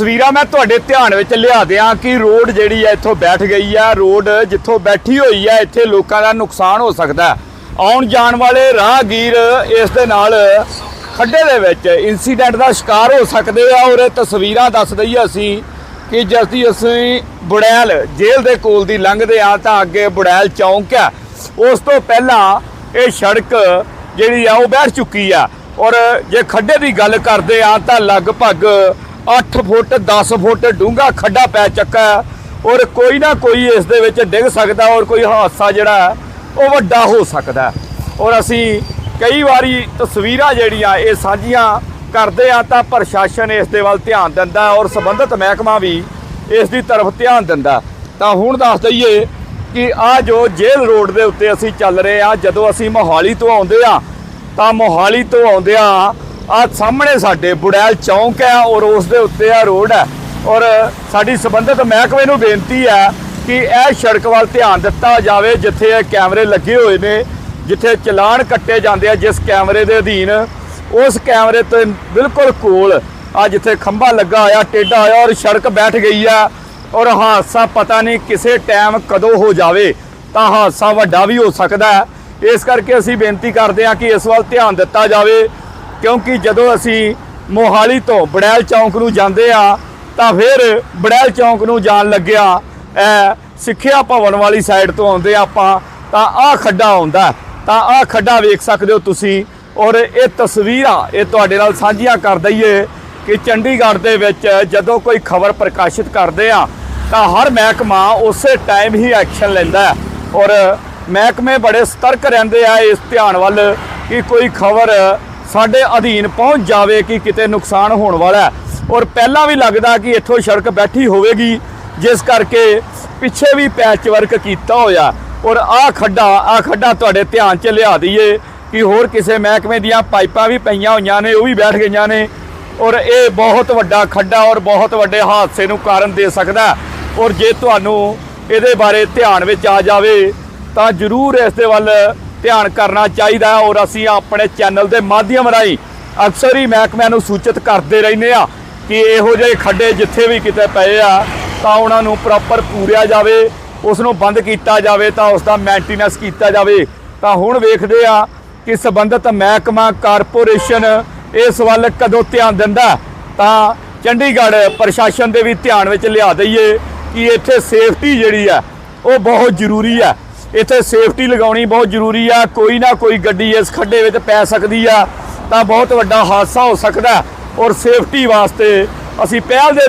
ਤਸਵੀਰਾਂ ਮੈਂ ਤੁਹਾਡੇ ਧਿਆਨ ਵਿੱਚ ਲਿਆ ਦਿਆਂ ਕਿ ਰੋਡ ਜਿਹੜੀ ਹੈ ਇੱਥੋਂ ਬੈਠ ਗਈ ਹੈ। ਰੋਡ ਜਿੱਥੋਂ ਬੈਠੀ ਹੋਈ ਹੈ, ਇੱਥੇ ਲੋਕਾਂ ਦਾ ਨੁਕਸਾਨ ਹੋ ਸਕਦਾ ਆਉਣ ਜਾਣ ਵਾਲੇ ਰਾਹਗੀਰ ਇਸ ਦੇ ਨਾਲ ਖੱਡੇ ਦੇ ਵਿੱਚ ਇਨਸੀਡੈਂਟ ਦਾ ਸ਼ਿਕਾਰ ਹੋ ਸਕਦੇ ਆ ਔਰ ਇਹ ਤਸਵੀਰਾਂ ਦੱਸ ਦਈਏ ਅਸੀਂ ਕਿ ਜਲਦੀ ਅਸੀਂ ਬੁੜੈਲ ਜੇਲ੍ਹ ਦੇ ਕੋਲ ਦੀ ਲੰਘਦੇ ਆ ਤਾਂ ਅੱਗੇ ਬੁੜੈਲ ਚੌਂਕ ਆ ਉਸ ਤੋਂ ਪਹਿਲਾਂ ਇਹ ਸੜਕ ਜਿਹੜੀ ਆ ਉਹ ਬੈਠ ਚੁੱਕੀ ਆ ਔਰ ਜੇ ਖੱਡੇ ਦੀ ਗੱਲ ਕਰਦੇ ਆ ਤਾਂ ਲਗਭਗ 8 ਫੁੱਟ 10 ਫੁੱਟ ਡੂੰਘਾ ਖੱਡਾ ਪੈ ਚੱਕਾ ਔਰ ਕੋਈ ਨਾ ਕੋਈ ਇਸ ਦੇ ਵਿੱਚ ਡਿੱਗ ਸਕਦਾ ਔਰ ਕੋਈ ਹਾਦਸਾ ਜਿਹੜਾ ਉਹ ਵੱਡਾ ਹੋ ਸਕਦਾ ਔਰ ਅਸੀਂ ਕਈ ਵਾਰੀ ਤਸਵੀਰਾਂ ਜਿਹੜੀਆਂ ਇਹ ਸਾਂਝੀਆਂ ਕਰਦੇ ਆ ਤਾਂ ਪ੍ਰਸ਼ਾਸਨ ਇਸ ਦੇ ਵੱਲ ਧਿਆਨ ਦਿੰਦਾ ਔਰ ਸੰਬੰਧਿਤ ਮਹਿਕਮਾ ਵੀ ਇਸ ਦੀ ਤਰਫ ਧਿਆਨ ਦਿੰਦਾ ਤਾਂ ਹੁਣ ਦੱਸ ਦਈਏ ਕਿ ਆ ਜੋ ਜੇਲ੍ਹ ਰੋਡ ਦੇ ਉੱਤੇ ਅਸੀਂ ਚੱਲ ਰਹੇ ਆ ਜਦੋਂ ਅਸੀਂ ਮੋਹਾਲੀ ਤੋਂ ਆਉਂਦੇ ਆ ਤਾਂ ਮੋਹਾਲੀ ਤੋਂ ਆਉਂਦੇ ਆ ਆ ਸਾਹਮਣੇ ਸਾਡੇ ਬੁੜੈਲ ਚੌਂਕ ਹੈ ਔਰ ਉਸ ਦੇ ਉੱਤੇ ਆ ਰੋਡ ਹੈ। ਔਰ ਸਾਡੀ ਸੰਬੰਧਿਤ ਮਹਿਕਮੇ ਨੂੰ ਬੇਨਤੀ ਹੈ ਕਿ ਇਹ ਸੜਕ ਵੱਲ ਧਿਆਨ ਦਿੱਤਾ ਜਾਵੇ, ਜਿੱਥੇ ਇਹ ਕੈਮਰੇ ਲੱਗੇ ਹੋਏ ਨੇ, ਜਿੱਥੇ ਚਲਾਨ ਕੱਟੇ ਜਾਂਦੇ ਆ ਜਿਸ ਕੈਮਰੇ ਦੇ ਅਧੀਨ। ਉਸ ਕੈਮਰੇ ਤੇ ਬਿਲਕੁਲ ਕੋਲ ਆ ਜਿੱਥੇ ਖੰਭਾ ਲੱਗਾ ਹੋਇਆ, ਟੇਢਾ ਹੋਇਆ ਔਰ ਸੜਕ ਬੈਠ ਗਈ ਆ। ਔਰ ਹਾਦਸਾ ਪਤਾ ਨਹੀਂ ਕਿਸੇ ਟਾਈਮ ਕਦੋਂ ਹੋ ਜਾਵੇ, ਤਾਂ ਹਾਦਸਾ ਵੱਡਾ ਵੀ ਹੋ ਸਕਦਾ ਇਸ ਕਰਕੇ ਅਸੀਂ ਬੇਨਤੀ ਕਰਦੇ ਹਾਂ ਕਿ ਇਸ ਵੱਲ ਧਿਆਨ ਦਿੱਤਾ ਜਾਵੇ। ਕਿਉਂਕਿ ਜਦੋਂ ਅਸੀਂ ਮੋਹਾਲੀ ਤੋਂ ਬੜੈਲ ਚੌਂਕ ਨੂੰ ਜਾਂਦੇ ਆ, ਤਾਂ ਫਿਰ ਬੜੈਲ ਚੌਂਕ ਨੂੰ ਜਾਣ ਲੱਗਿਆ, ਇਹ ਸਿੱਖਿਆ ਭਵਨ ਵਾਲੀ ਸਾਈਡ ਤੋਂ ਆਉਂਦੇ ਆਪਾਂ, ਤਾਂ ਆਹ ਖੱਡਾ ਆਉਂਦਾ ਤਾਂ ਆਹ ਖੱਡਾ ਵੇਖ ਸਕਦੇ ਹੋ ਤੁਸੀਂ, ਔਰ ਇਹ ਤਸਵੀਰਾਂ ਇਹ ਤੁਹਾਡੇ ਨਾਲ ਸਾਂਝੀਆਂ ਕਰ ਦਈਏ ਕਿ ਚੰਡੀਗੜ੍ਹ ਦੇ ਵਿੱਚ ਜਦੋਂ ਕੋਈ ਖਬਰ ਪ੍ਰਕਾਸ਼ਿਤ ਕਰਦੇ ਆ, ਤਾਂ ਹਰ ਮਹਿਕਮਾ ਉਸੇ ਟਾਈਮ ਹੀ ਐਕਸ਼ਨ ਲੈਂਦਾ ਹੈ। ਔਰ ਮਹਿਕਮੇ ਬੜੇ ਸਤਰਕ ਰਹਿੰਦੇ ਆ ਇਸ ਧਿਆਨ ਵੱਲ ਕਿ ਕੋਈ ਖਬਰ ਸਾਡੇ ਅਧੀਨ ਪਹੁੰਚ ਜਾਵੇ ਕਿ ਕਿਤੇ ਨੁਕਸਾਨ ਹੋਣ ਵਾਲਾ ਔਰ ਪਹਿਲਾਂ ਵੀ ਲੱਗਦਾ ਕਿ ਇੱਥੋਂ ਸੜਕ ਬੈਠੀ ਹੋਵੇਗੀ, ਜਿਸ ਕਰਕੇ ਪਿੱਛੇ ਵੀ ਪੈਚ ਵਰਕ ਕੀਤਾ ਹੋਇਆ। ਔਰ ਆਹ ਖੱਡਾ ਆਹ ਖੱਡਾ ਤੁਹਾਡੇ ਧਿਆਨ 'ਚ ਲਿਆ ਦਈਏ ਕਿ ਹੋਰ ਕਿਸੇ ਮਹਿਕਮੇ ਦੀਆਂ ਪਾਈਪਾਂ ਵੀ ਪਈਆਂ ਹੋਈਆਂ ਨੇ, ਉਹ ਵੀ ਬੈਠ ਗਈਆਂ ਨੇ। ਔਰ ਇਹ ਬਹੁਤ ਵੱਡਾ ਖੱਡਾ ਔਰ ਬਹੁਤ ਵੱਡੇ ਹਾਦਸੇ ਨੂੰ ਕਾਰਨ ਦੇ ਸਕਦਾ ਔਰ ਜੇ ਤੁਹਾਨੂੰ ਇਹਦੇ ਬਾਰੇ ਧਿਆਨ ਵਿੱਚ ਆ ਜਾਵੇ, ਤਾਂ ਜ਼ਰੂਰ ਇਸ ਦੇ ਵੱਲ ਧਿਆਨ ਕਰਨਾ ਚਾਹੀਦਾ ਔਰ ਅਸੀਂ ਆਪਣੇ ਚੈਨਲ ਦੇ ਮਾਧਿਅਮ ਰਾਹੀਂ ਅਕਸਰ ਹੀ ਮਹਿਕਮਿਆਂ ਨੂੰ ਸੂਚਿਤ ਕਰਦੇ ਰਹਿੰਦੇ ਆ ਕਿ ਇਹੋ ਜਿਹੇ ਖੱਡੇ ਜਿੱਥੇ ਵੀ ਕਿਤੇ ਪਏ ਆ, ਤਾਂ ਉਹਨਾਂ ਨੂੰ ਪ੍ਰੋਪਰ ਪੂਰਿਆ ਜਾਵੇ, ਉਸ ਨੂੰ ਬੰਦ ਕੀਤਾ ਜਾਵੇ, ਤਾਂ ਉਸ ਦਾ ਮੇਨਟੇਨੈਂਸ ਕੀਤਾ ਜਾਵੇ। ਤਾਂ ਹੁਣ ਵੇਖਦੇ ਆ ਕਿ ਸੰਬੰਧਿਤ ਮਹਿਕਮਾ, ਕਾਰਪੋਰੇਸ਼ਨ ਇਸ ਵੱਲ ਕਦੋਂ ਧਿਆਨ ਦਿੰਦਾ ਤਾਂ ਚੰਡੀਗੜ੍ਹ ਪ੍ਰਸ਼ਾਸਨ ਦੇ ਵੀ ਧਿਆਨ ਵਿੱਚ ਲਿਆ ਦਈਏ ਕਿ ਇੱਥੇ ਸੇਫਟੀ ਜਿਹੜੀ ਆ ਉਹ ਬਹੁਤ ਜ਼ਰੂਰੀ ਆ ਇੱਥੇ ਸੇਫਟੀ ਲਗਾਉਣੀ ਬਹੁਤ ਜ਼ਰੂਰੀ ਆ। ਕੋਈ ਨਾ ਕੋਈ ਗੱਡੀ ਇਸ ਖੱਡੇ ਵਿੱਚ ਪੈ ਸਕਦੀ ਆ ਤਾਂ ਬਹੁਤ ਵੱਡਾ ਹਾਦਸਾ ਹੋ ਸਕਦਾ ਔਰ ਸੇਫਟੀ ਵਾਸਤੇ ਅਸੀਂ ਪਹਿਲ ਦੇ